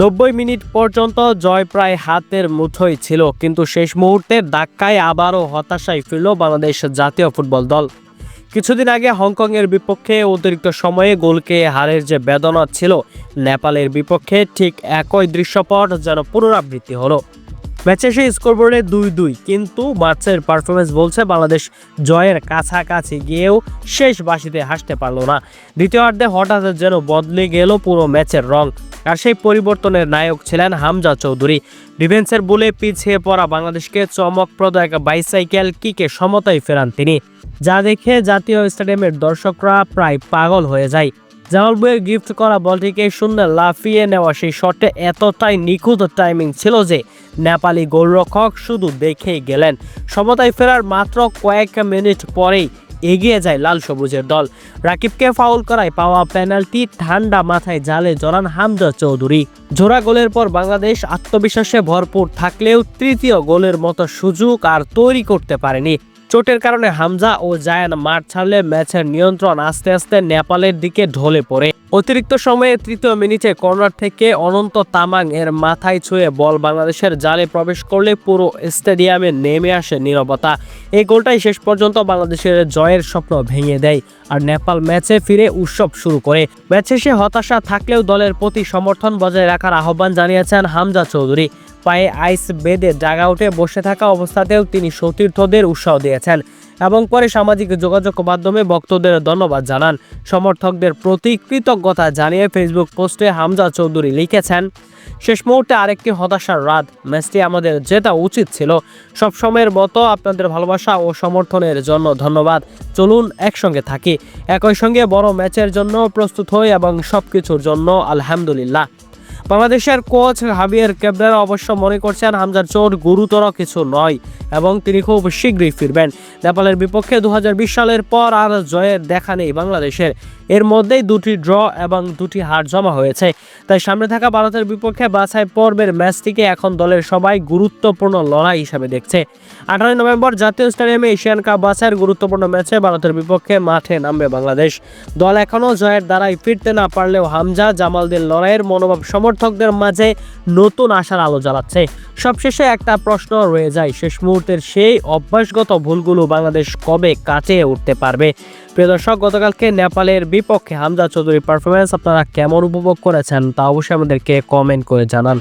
নব্বই মিনিট পর্যন্ত জয় প্রায় হাতের মুঠোই ছিল, কিন্তু শেষ মুহূর্তের ধাক্কায় আবারও হতাশায় ফিরল বাংলাদেশ জাতীয় ফুটবল দল। কিছুদিন আগে হংকংয়ের বিপক্ষে অতিরিক্ত সময়ে গোলকে হারের যে বেদনা ছিল, নেপালের বিপক্ষে ঠিক একই দৃশ্যপট যেন পুনরাবৃত্তি হলো। ম্যাচে সেই স্কোরবোর্ডে দুই দুই কিন্তু মার্চের পারফরমেন্স বলছে বাংলাদেশ জয়ের কাছাকাছি গিয়েও শেষ বাসিতে হাসতে পারল না। দ্বিতীয়ার্ধে হঠাৎ যেন বদলে গেল পুরো ম্যাচের রং। আর সেই পরিবর্তনের নায়ক ছিলেন হামজা চৌধুরী। ডিফেন্সের বলে পিছিয়ে পড়া বাংলাদেশকে চমকপ্রদ এক বাইসাইকেল কিকে সমতায় ফেরান তিনি। যা দেখে জাতীয় স্টেডিয়ামের দর্শকরা প্রায় পাগল হয়ে যায়। জামাল বইয়ের গিফট করা বলটিকে শূন্য লাফিয়ে নেওয়া সেই শটে এতটাই নিখুঁত টাইমিং ছিল যে নেপালি গোলরক্ষক শুধু দেখেই গেলেন। সমতায় ফেরার মাত্র কয়েক মিনিট পরেই এগিয়ে যায় লাল সবুজের দল। রাকিবকে ফাউল করায় পাওয়া পেনাল্টি ঠান্ডা মাথায় জালে জড়ান হামজা চৌধুরী। জোড়া গোলের পর বাংলাদেশ আত্মবিশ্বাসে ভরপুর থাকলেও তৃতীয় গোলের মতো সুযোগ আর তৈরি করতে পারেনি চোটের কারণে হামজা ও জায়ান মাঠ ছাড়লে ম্যাচের নিয়ন্ত্রণ আস্তে আস্তে নেপালের দিকে ঢলে পড়ে। অতিরিক্ত সময়ে তৃতীয় মিনিটে কর্নার থেকে অনন্ত তামাং এর মাথায় ছুঁয়ে বল বাংলাদেশের জালে প্রবেশ করলে পুরো স্টেডিয়ামে নেমে আসে নীরবতা। এই গোলটাই শেষ পর্যন্ত বাংলাদেশের জয়ের স্বপ্ন ভেঙে দেয় আর নেপাল ম্যাচে ফিরে উৎসব শুরু করে। ম্যাচ শেষে হতাশা থাকলেও দলের প্রতি সমর্থন বজায় রাখার আহ্বান জানিয়েছেন হামজা চৌধুরী। পায়ে আইস বেঁধে ডাগাউটে বসে থাকা অবস্থাতেও তিনি সতীর্থদের উৎসাহ দিয়েছেন এবং পরে সামাজিক যোগাযোগ মাধ্যমে ভক্তদের ধন্যবাদ জানান। সমর্থকদের প্রতি কৃতজ্ঞতা জানিয়ে ফেসবুক পোস্টে হামজা চৌধুরী লিখেছেন, শেষ মুহূর্তে আরেকটি হতাশার রাত। ম্যাচটি আমাদের জেতা উচিত ছিল। সব সময়ের মতো আপনাদের ভালোবাসা ও সমর্থনের জন্য ধন্যবাদ। চলুন একসঙ্গে থাকি। একই সঙ্গে বড় ম্যাচের জন্য প্রস্তুত হই এবং সব কিছুর জন্য আলহামদুলিল্লাহ। বাংলাদেশের কোচ হাবিয়ার কেবরার অবশ্য মনে করছেন হামজার চোট গুরুতর কিছু নয় এবং তিনি খুব শীঘ্রই ফিরবেন। নেপালের বিপক্ষে দু হাজার বিশ সালের পর আর জয়ের দেখা নেই বাংলাদেশের। এর মধ্যেই দুটি ড্র এবং দুটি হার জমা হয়েছে। তাই সামনে থাকা ভারতের বিপক্ষে বাছাই পর্বের ম্যাচটিকে এখন দলের সবাই গুরুত্বপূর্ণ লড়াই হিসাবে দেখছে। আঠারোই নভেম্বর জাতীয় স্টেডিয়ামে এশিয়ান কাপ বাছাইয়ের গুরুত্বপূর্ণ ম্যাচে ভারতের বিপক্ষে মাঠে নামবে বাংলাদেশ। দল এখনও জয়ের দ্বারাই ফিরতে না পারলেও হামজা জামালদের লড়াইয়ের মনোভাব সমর্থকদের মাঝে নতুন আশার আলো জ্বালাচ্ছে। সবশেষে একটা প্রশ্ন রয়ে যায়। শেষ মুহূর্তের সেই অভ্যাসগত ভুলগুলো বাংলাদেশ কবে কাছে উঠতে পারবে? প্রিয় দর্শক, গতকালকে নেপালের বিপক্ষে হামজা চৌধুরীর পারফরমেন্স আপনারা কেমন উপভোগ করেছেন তা অবশ্যই আমাদেরকে কমেন্ট করে জানান।